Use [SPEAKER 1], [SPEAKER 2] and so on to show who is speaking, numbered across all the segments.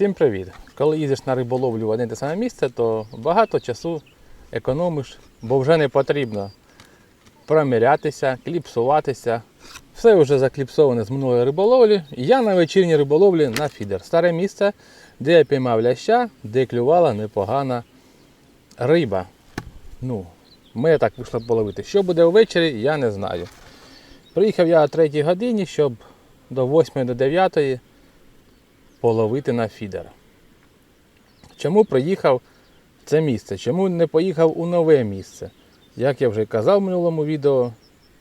[SPEAKER 1] Всім привіт! Коли їздиш на риболовлю в одне те саме місце, то багато часу економиш, бо вже не потрібно промірятися, кліпсуватися. Все вже закліпсоване з минулої риболовлі. Я на вечірній риболовлі на фідер. Старе місце, де я піймав ляща, де клювала непогана риба. Ну, мене так вийшло половити. Що буде ввечері, я не знаю. Приїхав я о 3 годині, щоб до 8 до 9 половити на фідер. Чому приїхав в це місце? Чому не поїхав у нове місце? Як я вже казав в минулому відео,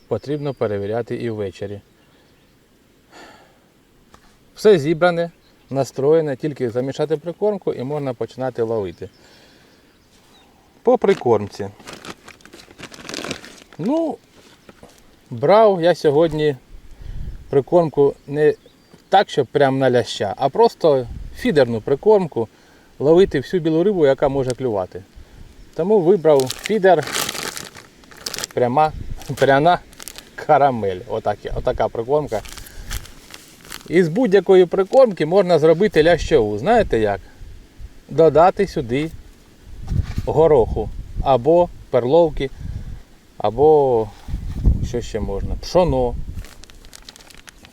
[SPEAKER 1] потрібно перевіряти і ввечері. Все зібране, настроєне, тільки замішати прикормку і можна починати ловити. По прикормці. Ну, брав я сьогодні прикормку не так, щоб прям на ляща, а просто фідерну прикормку ловити всю білу рибу, яка може клювати. Тому вибрав фідер пряма, пряна карамель. Отак, отака прикормка. Із будь-якої прикормки можна зробити лящову. Знаєте як? Додати сюди гороху або перловки, або що ще можна? Пшоно.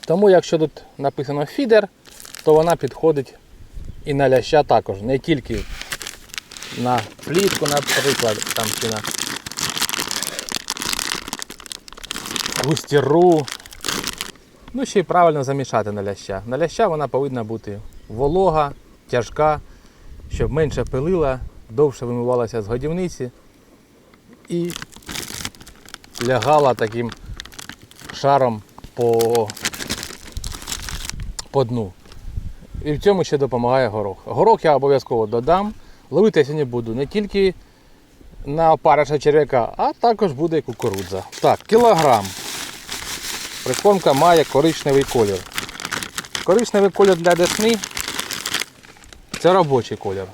[SPEAKER 1] Тому якщо тут написано фідер, то вона підходить і на ляща також, не тільки на плітку, наприклад, там чи на густіру. Ну, ще й правильно замішати на ляща. На ляща вона повинна бути волога, тяжка, щоб менше пилила, довше вимивалася з годівниці і лягала таким шаром по по дну. І в цьому ще допомагає горох. Горох я обов'язково додам. Ловити я сьогодні буду не тільки на опариша черв'яка, а також буде кукурудза. Так, кілограм. Прикормка має коричневий колір. Коричневий колір для десни це робочий колір.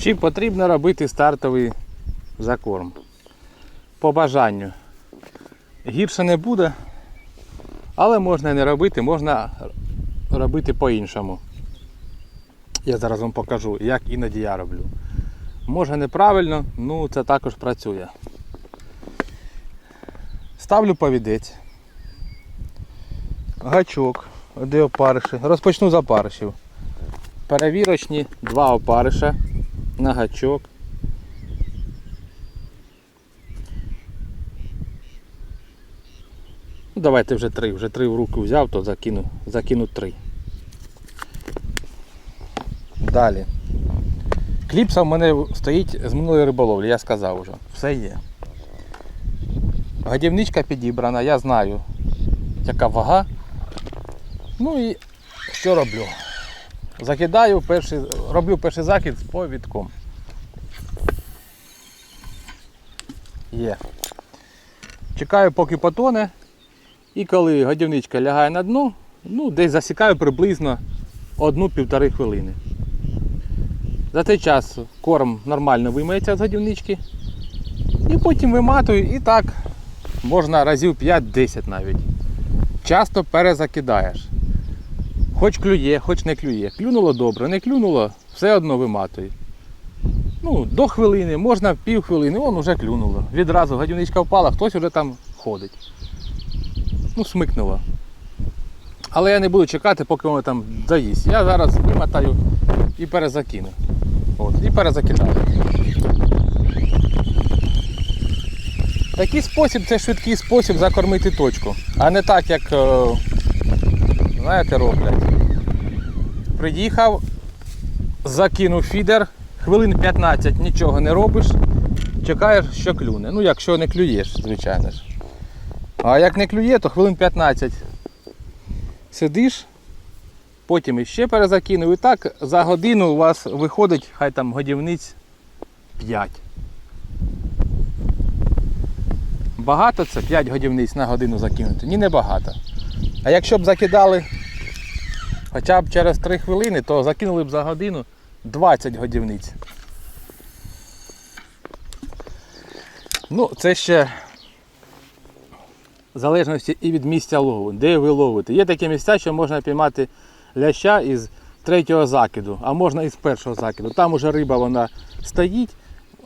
[SPEAKER 1] Чи потрібно робити стартовий закорм? По бажанню. Гірше не буде, але можна і не робити, можна робити по-іншому. Я зараз вам покажу, як іноді я роблю. Може неправильно, ну це також працює. Ставлю повідець, гачок, де опариші. Розпочну з опаришів. Перевірочні два опариша на гачок. Ну, давайте вже три, вже три в руки взяв, то закину, закину три. Далі. Кліпса в мене стоїть з минулої риболовлі, я сказав вже. Все є. Годівничка підібрана, я знаю, яка вага. Ну і що роблю? Закидаю перший, роблю перший закид з повідком. Є. Чекаю, поки потоне. І коли годівничка лягає на дно, ну, десь засікаю приблизно 1-1,5 хвилини. За цей час корм нормально виймається з годівнички. І потім виматую і так можна разів 5-10 навіть. Часто перезакидаєш. Хоч клює, хоч не клює. Клюнуло добре, не клюнуло, все одно виматуй. Ну, до хвилини, можна пів хвилини, вон вже клюнуло. Відразу годівничка впала, хтось вже там ходить. Ну, смикнуло. Але я не буду чекати, поки воно там заїсть. Я зараз вимотаю і перезакину. От, і перезакидаю. Такий спосіб це швидкий спосіб закормити точку. А не так, як е, знаєте, роблять. Приїхав, закинув фідер, хвилин 15 нічого не робиш, чекаєш, що клюне. Ну, якщо не клюєш, звичайно ж. А як не клює, то хвилин 15 сидиш, потім іще перезакинув. І так за годину у вас виходить, хай там годівниць 5. Багато це 5 годівниць на годину закинути? Ні, не багато. А якщо б закидали хоча б через 3 хвилини, то закинули б за годину 20 годівниць. Ну, це ще в залежності і від місця лову, де ви ловите. Є такі місця, що можна піймати ляща із третього закиду, а можна із першого закиду. Там уже риба вона стоїть,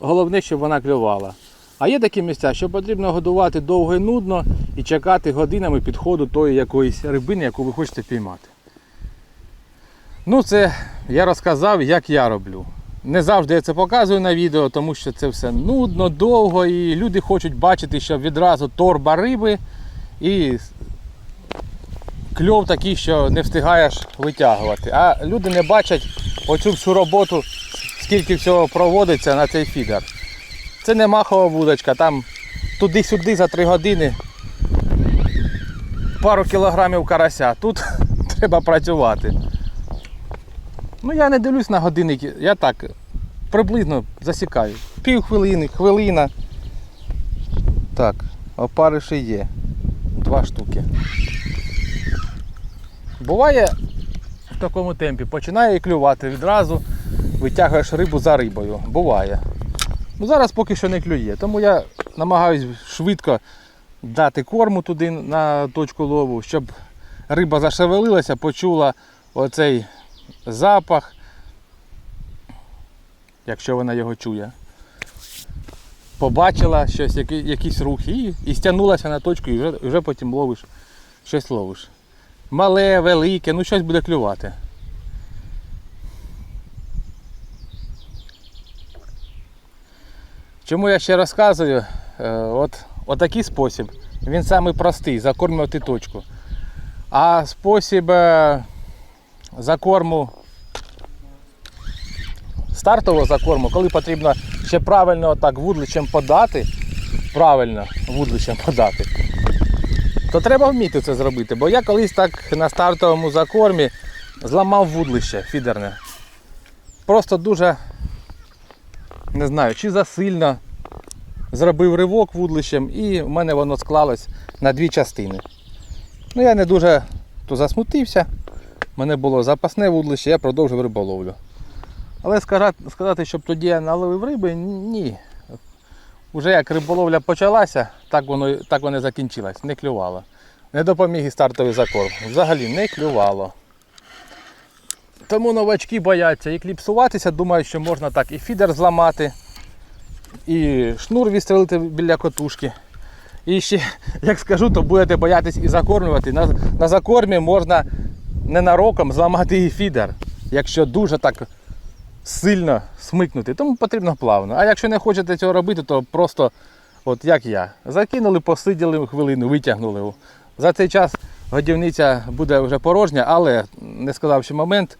[SPEAKER 1] головне, щоб вона клювала. А є такі місця, що потрібно годувати довго і нудно і чекати годинами підходу тої якоїсь рибини, яку ви хочете піймати. Ну, це я розказав, як я роблю. Не завжди я це показую на відео, тому що це все нудно, довго, і люди хочуть бачити, що відразу торба риби і кльов такий, що не встигаєш витягувати. А люди не бачать оцю всю роботу, скільки всього проводиться на цей фідер. Це не махова вудочка, там туди-сюди за 3 години пару кілограмів карася. Тут треба працювати. Ну я не дивлюсь на годинники, я так приблизно засікаю. Пів хвилини, хвилина. Так, опариші є. Два штуки. Буває в такому темпі, починає клювати відразу, витягуєш рибу за рибою. Буває. Ну зараз поки що не клює, тому я намагаюсь швидко дати корму туди на точку лову, щоб риба зашевелилася, почула оцей запах, якщо вона його чує. Побачила щось, які- якісь рухи і, і стягнулася на точку і вже, вже потім ловиш, щось ловиш. Мале, велике, ну щось буде клювати. Чому я ще розказую? Е, От, отакий спосіб. Він самий простий, закормлювати точку. А спосіб закорму стартового закорму, коли потрібно ще правильно так вудлищем подати, правильно вудлищем подати, то треба вміти це зробити. Бо я колись так на стартовому закормі зламав вудлище фідерне. Просто дуже не знаю, чи засильно зробив ривок вудлищем і в мене воно склалось на дві частини. Ну я не дуже то засмутився. Мене було запасне вудлище, я продовжив риболовлю. Але сказати, щоб тоді я наловив риби, ні. Уже як риболовля почалася, так воно так воно закінчилось, не клювало. Не допоміг і стартовий закорм. Взагалі не клювало. Тому новачки бояться і кліпсуватися, думають, що можна так і фідер зламати, і шнур відстрелити біля котушки. І ще, як скажу, то будете боятись і закормлювати. На, на закормі можна ненароком зламати і фідер, якщо дуже так сильно смикнути. Тому потрібно плавно. А якщо не хочете цього робити, то просто, от як я, закинули, посиділи хвилину, витягнули. За цей час годівниця буде вже порожня, але не сказав момент.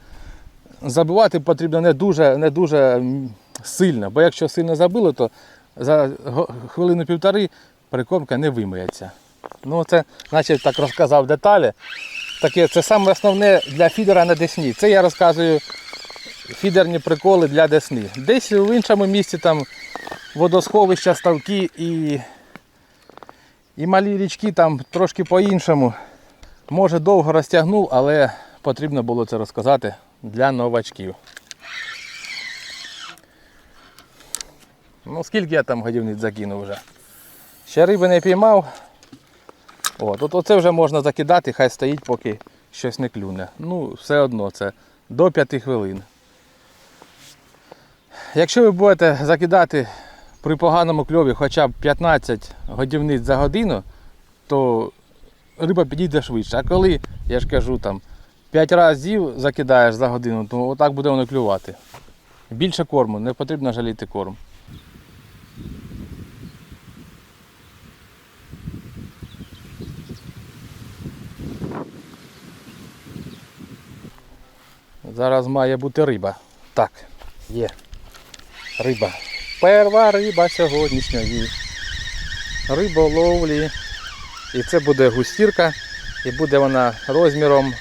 [SPEAKER 1] Забивати потрібно не дуже, не дуже сильно, бо якщо сильно забило, то за хвилину-півтори прикормка не вимиється. Ну це, наче так розказав деталі. Таке, це саме основне для фідера на Десні. Це я розказую фідерні приколи для Десни. Десь в іншому місці там водосховища, ставки і, і малі річки там трошки по-іншому. Може довго розтягнув, але потрібно було це розказати для новачків. Ну скільки я там годівниць закинув вже. Ще риби не піймав. О, тут оце вже можна закидати, хай стоїть, поки щось не клюне. Ну, все одно це до 5 хвилин. Якщо ви будете закидати при поганому кльові хоча б 15 годівниць за годину, то риба підійде швидше. А коли, я ж кажу, там 5 разів закидаєш за годину, то отак буде воно клювати. Більше корму, не потрібно жаліти корм. Зараз має бути риба. Так, є. Риба. Перва риба сьогоднішньої. Риболовлі. І це буде густірка. І буде вона розміром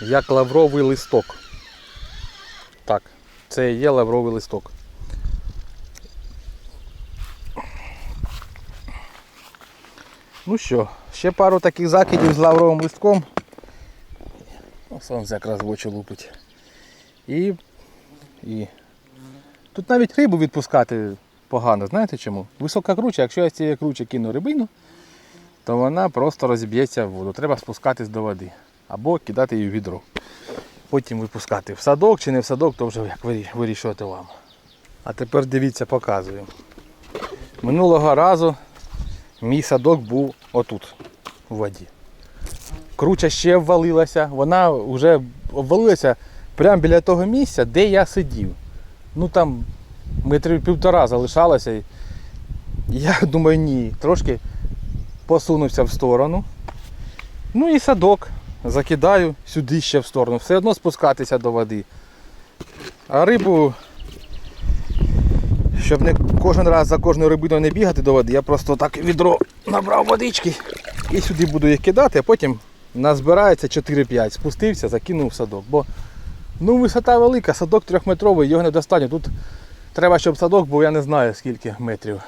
[SPEAKER 1] як лавровий листок. Так, це і є лавровий листок. Ну що, ще пару таких закидів з лавровим листком. О, Сонце якраз в очі лупить. І, і тут навіть рибу відпускати погано. Знаєте чому? Висока круча, якщо я з цієї кручі кину рибину, то вона просто розіб'ється в воду. Треба спускатись до води. Або кидати її в відро. Потім випускати в садок чи не в садок, то вже як вирішувати вам. А тепер дивіться, показую. Минулого разу мій садок був отут, у воді. Круча ще ввалилася, вона вже обвалилася прямо біля того місця, де я сидів. Ну там метрів півтора залишалося. Я думаю, ні. Трошки посунувся в сторону. Ну і садок закидаю сюди ще в сторону. Все одно спускатися до води. А рибу, щоб не кожен раз за кожною рибиною не бігати до води, я просто так відро набрав водички і сюди буду їх кидати, а потім назбирається 4-5. Спустився, закинув в садок. Бо ну, висота велика, садок трьохметровий, його недостатньо. Тут треба, щоб садок був, я не знаю скільки метрів.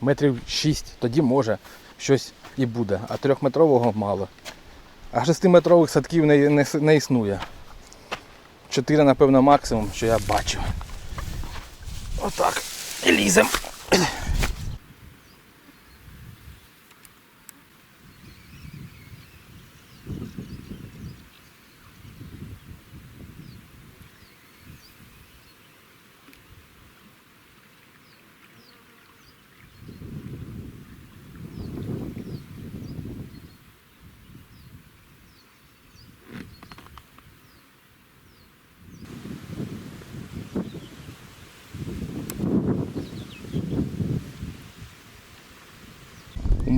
[SPEAKER 1] Метрів 6, тоді може щось і буде, а трьохметрового мало. А шестиметрових садків не, не, не існує. Чотири, напевно, максимум, що я бачу. Отак. І лізем.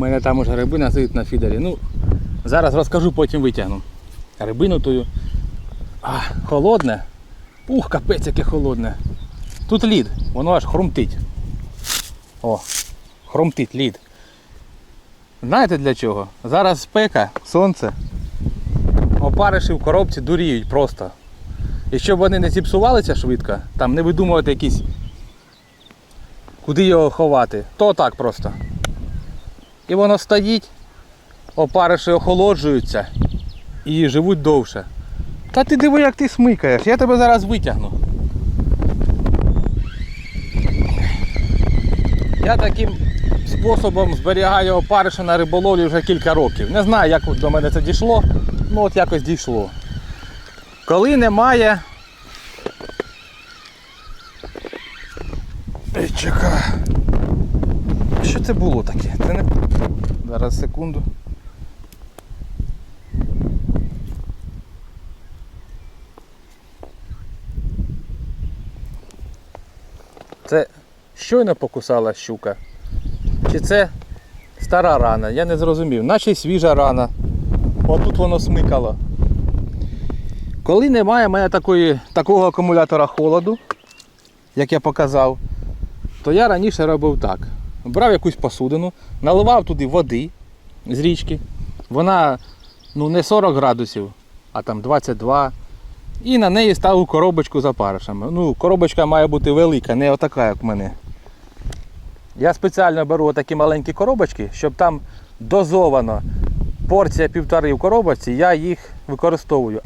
[SPEAKER 1] Мене там уже рибина сидить на фідері. Ну, зараз розкажу, потім витягну. Рибину тую. А, холодне. Ух, капець, яке холодне. Тут лід, воно аж хрумтить. О, хрумтить лід. Знаєте для чого? Зараз спека, сонце. Опариші в коробці дуріють просто. І щоб вони не зіпсувалися швидко, там не видумувати якісь. Куди його ховати, то так просто. І воно стоїть, опариші охолоджуються і живуть довше. Та ти диви, як ти смикаєш, я тебе зараз витягну. Я таким способом зберігаю опариша на риболовлі вже кілька років. Не знаю, як до мене це дійшло, ну от якось дійшло. Коли немає. Чекай. Що це було таке? Це не. Зараз секунду. Це щойно покусала щука. Чи це стара рана? Я не зрозумів. Наче свіжа рана. Отут воно смикало. Коли немає в мене такої, такого акумулятора холоду, як я показав, то я раніше робив так. Брав якусь посудину, наливав туди води з річки. Вона ну, не 40 градусів, а там 22. І на неї ставив коробочку з опаришами. Ну, коробочка має бути велика, не отака, як в мене. Я спеціально беру отакі маленькі коробочки, щоб там дозовано порція півтори в коробочці, я їх використовую.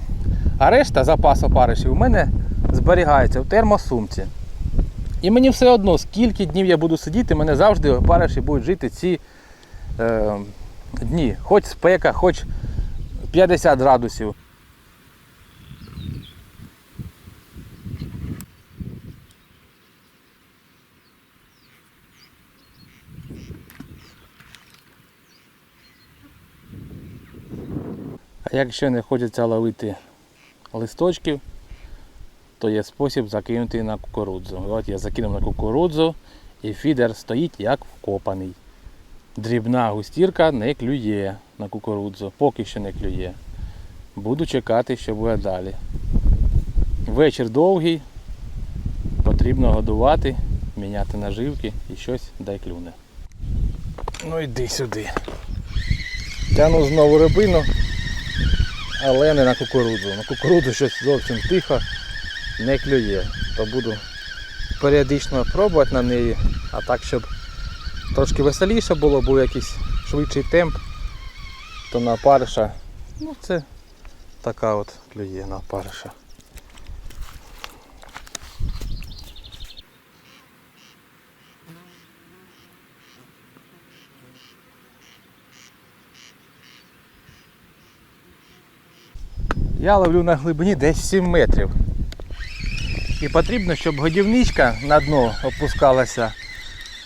[SPEAKER 1] А решта запас опаришів у мене зберігається в термосумці. І мені все одно, скільки днів я буду сидіти, мене завжди опариші будуть жити ці е, дні. Хоч спека, хоч 50 градусів. А якщо не хочеться ловити листочків, то є спосіб закинути на кукурудзу. От я закинув на кукурудзу і фідер стоїть як вкопаний. Дрібна густірка не клює на кукурудзу, поки що не клює. Буду чекати, що буде далі. Вечір довгий, потрібно годувати, міняти наживки і щось дай клюне. Ну йди сюди. Тяну знову рибину, але не на кукурудзу. На кукурудзу щось зовсім тихо, не клює, то буду періодично пробувати на неї, а так, щоб трошки веселіше було, був якийсь швидший темп, то на парша. Ну це така от клює на парша. Я ловлю на глибині десь 7 метрів. І потрібно, щоб годівничка на дно опускалася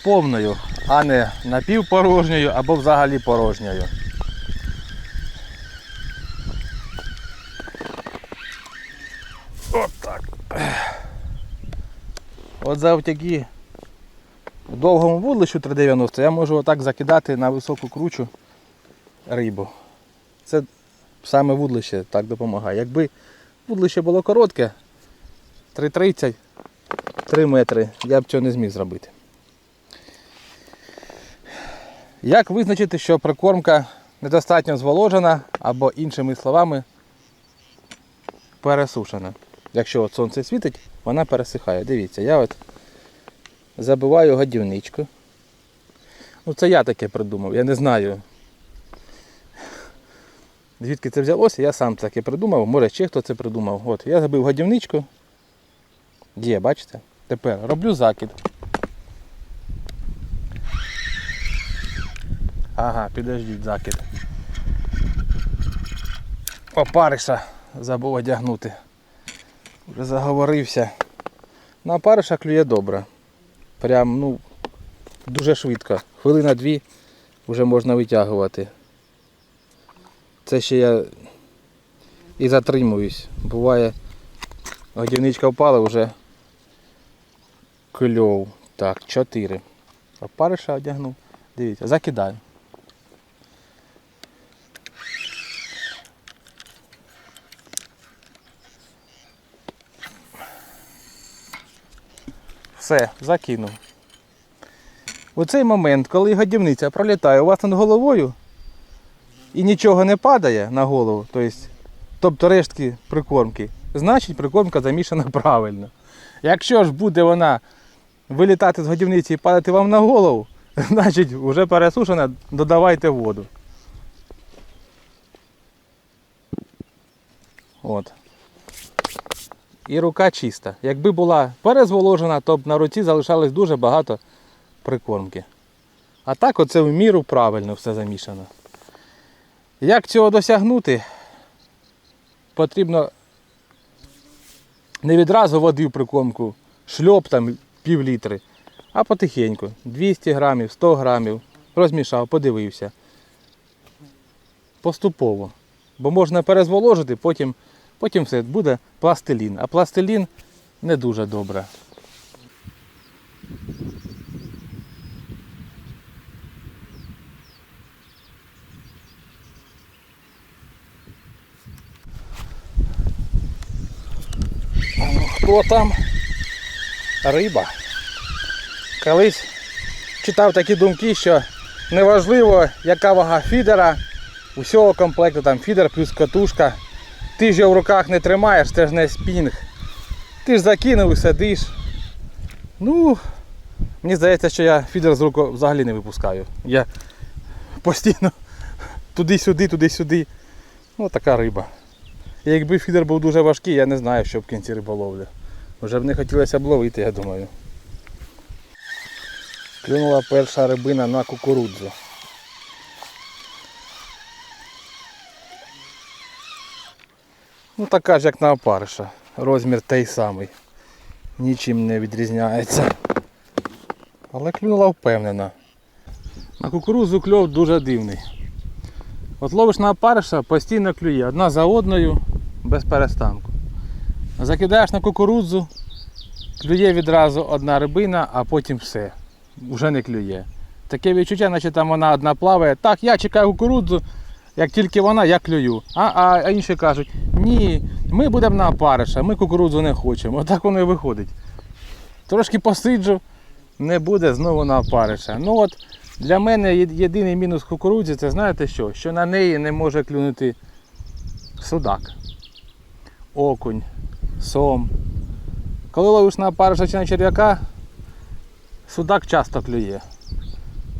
[SPEAKER 1] повною, а не напівпорожньою або взагалі порожньою. От так. От завдяки довгому вудлищу 390 я можу отак закидати на високу кручу рибу. Це саме вудлище так допомагає. Якби вудлище було коротке, 3,30, 3 метри, я б цього не зміг зробити. Як визначити, що прикормка недостатньо зволожена або іншими словами пересушена? Якщо от сонце світить, вона пересихає. Дивіться, я от забиваю годівничку. Ну це я таке придумав, я не знаю. Звідки це взялося, я сам таке придумав, може ще хто це придумав. От, я забив годівничку. Є, бачите? Тепер роблю закид. Ага, підождіть закид. Опариша забув одягнути. Вже заговорився. На опариша клює добре. Прям, ну, дуже швидко. Хвилина дві вже можна витягувати. Це ще я і затримуюсь. Буває, годівничка впала вже кльов. Так, чотири. Опариша одягнув. Дивіться, закидаю. Все, закинув. У цей момент, коли годівниця пролітає у вас над головою і нічого не падає на голову, тобто рештки прикормки, значить прикормка замішана правильно. Якщо ж буде вона вилітати з годівниці і падати вам на голову, значить вже пересушена, додавайте воду. От. І рука чиста. Якби була перезволожена, то б на руці залишалось дуже багато прикормки. А так оце в міру правильно все замішано. Як цього досягнути? Потрібно не відразу води в прикормку, шльоп там пів літри, а потихеньку. 200 грамів, 100 грамів. Розмішав, подивився. Поступово. Бо можна перезволожити, потім, потім все буде пластилін. А пластилін не дуже добре. Хто там? Риба. Колись читав такі думки, що неважливо, яка вага фідера, усього комплекту там фідер плюс катушка. Ти ж його в руках не тримаєш, це ж не спінг. Ти ж закинув і сидиш. Ну, мені здається, що я фідер з рук взагалі не випускаю. Я постійно туди-сюди, туди-сюди. Ну, така риба. І якби фідер був дуже важкий, я не знаю, що в кінці риболовлі. Вже б не хотілося б ловити, я думаю. Клюнула перша рибина на кукурудзу. Ну така ж як на опариша. Розмір той самий. Нічим не відрізняється. Але клюнула впевнена. На кукурудзу кльов дуже дивний. От ловиш на опариша, постійно клює, одна за одною, без перестанку. Закидаєш на кукурудзу, клює відразу одна рибина, а потім все. Вже не клює. Таке відчуття, наче там вона одна плаває. Так, я чекаю кукурудзу, як тільки вона, я клюю. А, а, а інші кажуть, ні, ми будемо на опариша, ми кукурудзу не хочемо. Отак воно і виходить. Трошки посиджу, не буде знову на опариша. Ну от для мене єдиний мінус кукурудзі, це знаєте що? Що на неї не може клюнути судак, окунь, сом. Коли ловиш на опариша чи на черв'яка, судак часто клює.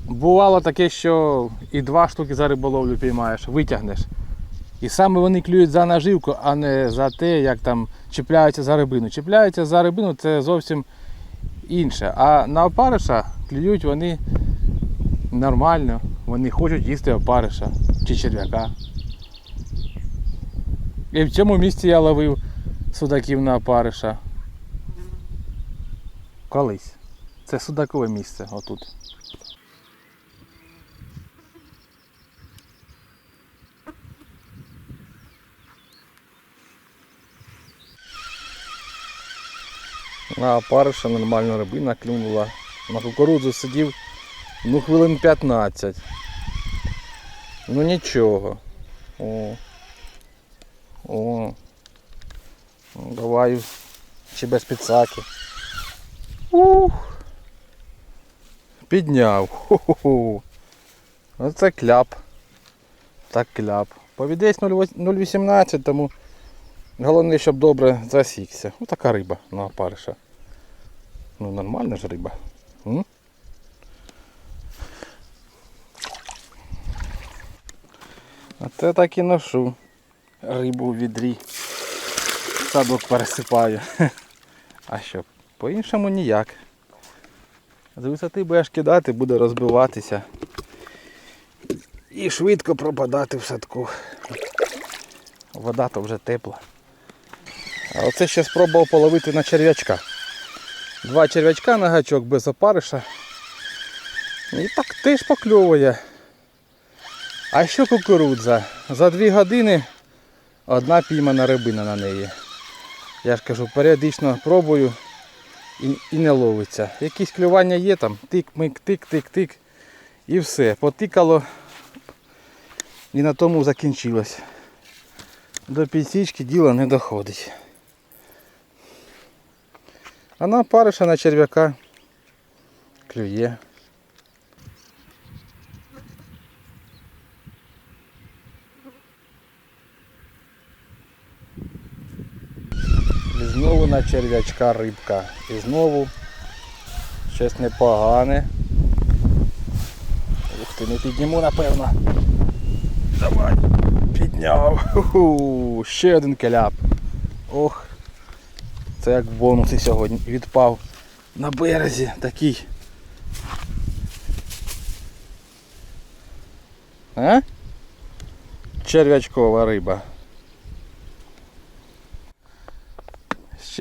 [SPEAKER 1] Бувало таке, що і два штуки за риболовлю піймаєш, витягнеш. І саме вони клюють за наживку, а не за те, як там чіпляються за рибину. Чіпляються за рибину це зовсім інше. А на опариша клюють вони нормально. Вони хочуть їсти опариша чи черв'яка. І в цьому місці я ловив судаків на опариша. Колись. Це судакове місце отут. На опариша нормально рибина клюнула. На кукурудзу сидів ну хвилин 15. Ну нічого. О. О. Ну, Давай чи без підсаки. Ух. Підняв. Ху-ху-ху. Оце кляп. Так кляп. Повідець 0,18, тому головне, щоб добре засікся. Ось така риба на опариша. Ну нормальна ж риба. М? А це так і ношу. Рибу в відрі. Садок пересипаю. А що? По-іншому ніяк. З висоти будеш кидати, буде розбиватися. І швидко пропадати в садку. Вода то вже тепла. А оце ще спробував половити на черв'ячка. Два черв'ячка на гачок без опариша. І так теж покльовує. А що кукурудза? За дві години одна піймана рибина на неї. Я ж кажу, періодично пробую і, і не ловиться. Якісь клювання є там, тик-мик, тик-тик-тик. І все. Потикало і на тому закінчилось. До підсічки діло не доходить. А на париша на черв'яка клює. І знову на черв'ячка рибка. І знову щось непогане. Ух ти, не підніму напевно. Давай. Підняв. Ху-ху. Ще один кляп. Ох. Це як бонуси сьогодні відпав на березі такий. А? Черв'ячкова риба.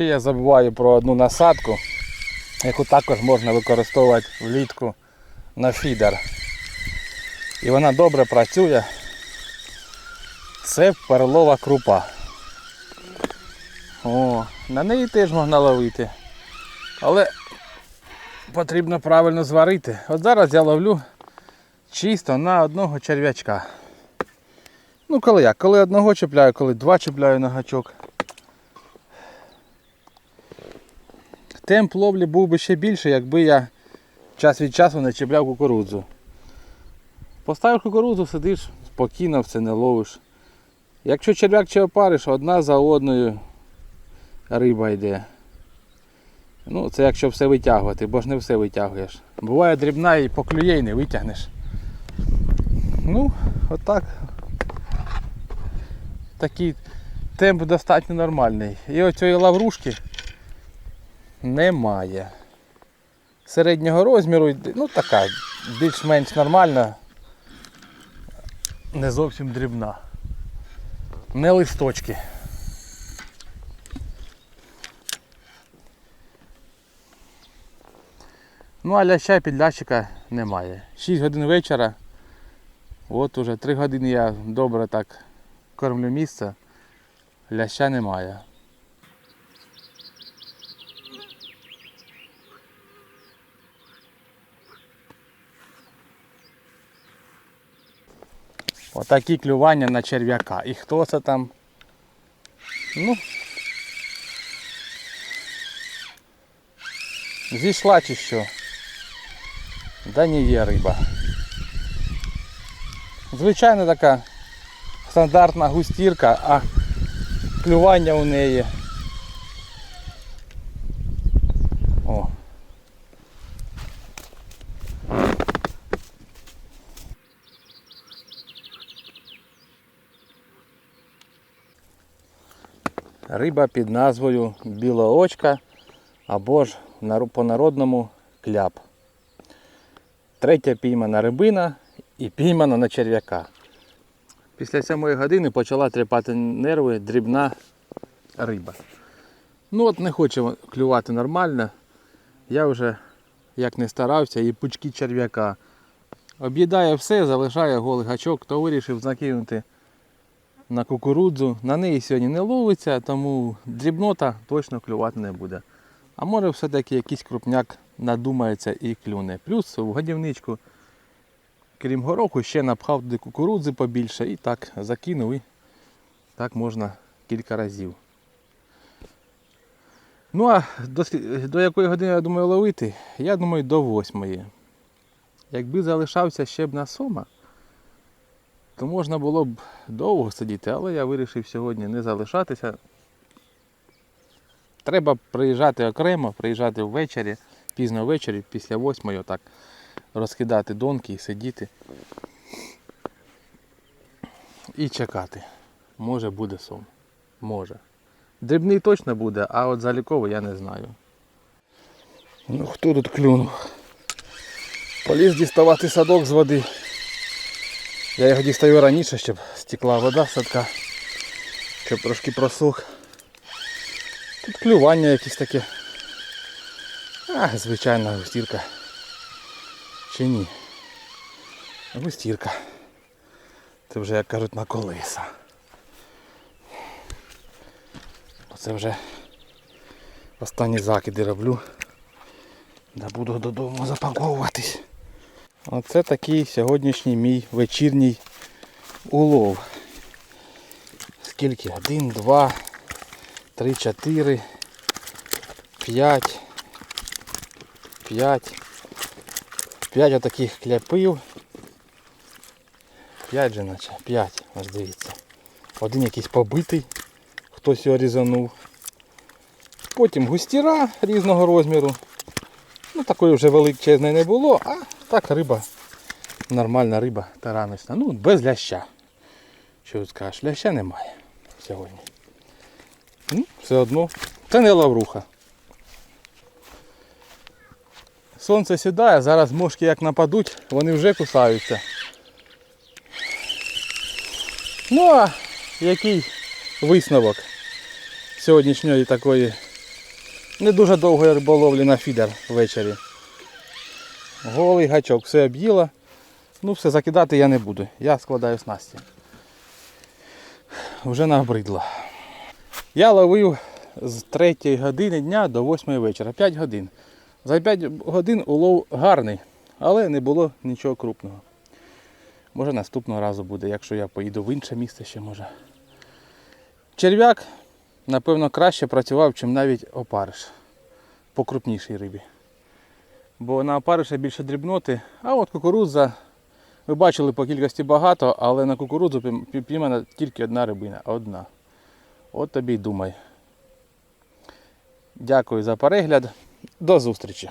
[SPEAKER 1] Ще я забуваю про одну насадку, яку також можна використовувати влітку на фідер. І вона добре працює. Це перлова крупа. О, на неї теж можна ловити. Але потрібно правильно зварити. От зараз я ловлю чисто на одного черв'ячка. Ну коли як? Коли одного чіпляю, коли два чіпляю на гачок. Темп ловлі був би ще більше, якби я час від часу не чіпляв кукурудзу. Поставив кукурудзу, сидиш, спокійно все не ловиш. Якщо черв'як чи опариш, одна за одною риба йде. Ну, це якщо все витягувати, бо ж не все витягуєш. Буває дрібна і поклює і не витягнеш. Ну, отак. Такий темп достатньо нормальний. І оцієї лаврушки немає. Середнього розміру, ну така, більш-менш нормальна, не зовсім дрібна. Не листочки. Ну а ляща підлящика немає. 6 годин вечора. От уже 3 години я добре так кормлю місце. Ляща немає. Отакі клювання на черв'яка. І хто це там? Ну. Зійшла чи що? Да не є риба. Звичайно така стандартна густірка, а клювання у неї. Риба під назвою білоочка або ж по-народному кляп. Третя піймана рибина і піймана на черв'яка. Після сьомої години почала тріпати нерви дрібна риба. Ну от не хоче клювати нормально. Я вже як не старався, і пучки черв'яка. Об'їдає все, залишає голий гачок, то вирішив закинути на кукурудзу. На неї сьогодні не ловиться, тому дрібнота точно клювати не буде. А може все-таки якийсь крупняк надумається і клюне. Плюс в годівничку, крім гороху, ще напхав туди кукурудзи побільше і так закинув і так можна кілька разів. Ну а до, до якої години я думаю ловити? Я думаю до восьмої. Якби залишався ще б на сома, то можна було б довго сидіти, але я вирішив сьогодні не залишатися. Треба приїжджати окремо, приїжджати ввечері, пізно ввечері, після восьмої, отак розкидати донки і сидіти. І чекати. Може буде сом. Може. Дрібний точно буде, а от заліковий я не знаю. Ну хто тут клюнув? Поліз діставати садок з води. Я його дістаю раніше, щоб стекла вода садка, щоб трошки просух. Тут клювання якесь таке. А, звичайна густірка. Чи ні? Густірка. Це вже, як кажуть, на колеса. Це вже останні закиди роблю. Да буду додому запаковуватись. Оце такий сьогоднішній мій вечірній улов. Скільки? Один, два, три, чотири, п'ять. П'ять. П'ять отаких кляпив. П'ять же наче. П'ять. Ось дивіться. Один якийсь побитий. Хтось його різанув. Потім густіра різного розміру. Ну такої вже величезної не було, а так риба. Нормальна риба тараночна. Ну, без ляща. Що тут скажеш, ляща немає сьогодні. Ну, все одно. Це не лавруха. Сонце сідає, зараз мошки як нападуть, вони вже кусаються. Ну а який висновок сьогоднішньої такої не дуже довгої риболовлі на фідер ввечері. Голий гачок, все об'їла. Ну все, закидати я не буду. Я складаю снасті. Вже набридло. Я ловив з 3 години дня до 8 вечора. 5 годин. За 5 годин улов гарний, але не було нічого крупного. Може наступного разу буде, якщо я поїду в інше місце ще може. Черв'як, напевно, краще працював, ніж навіть опариш. По крупнішій рибі. Бо на опариша більше дрібноти, а от кукурудза, ви бачили по кількості багато, але на кукурудзу піймана тільки одна рибина. Одна. От тобі й думай. Дякую за перегляд. До зустрічі.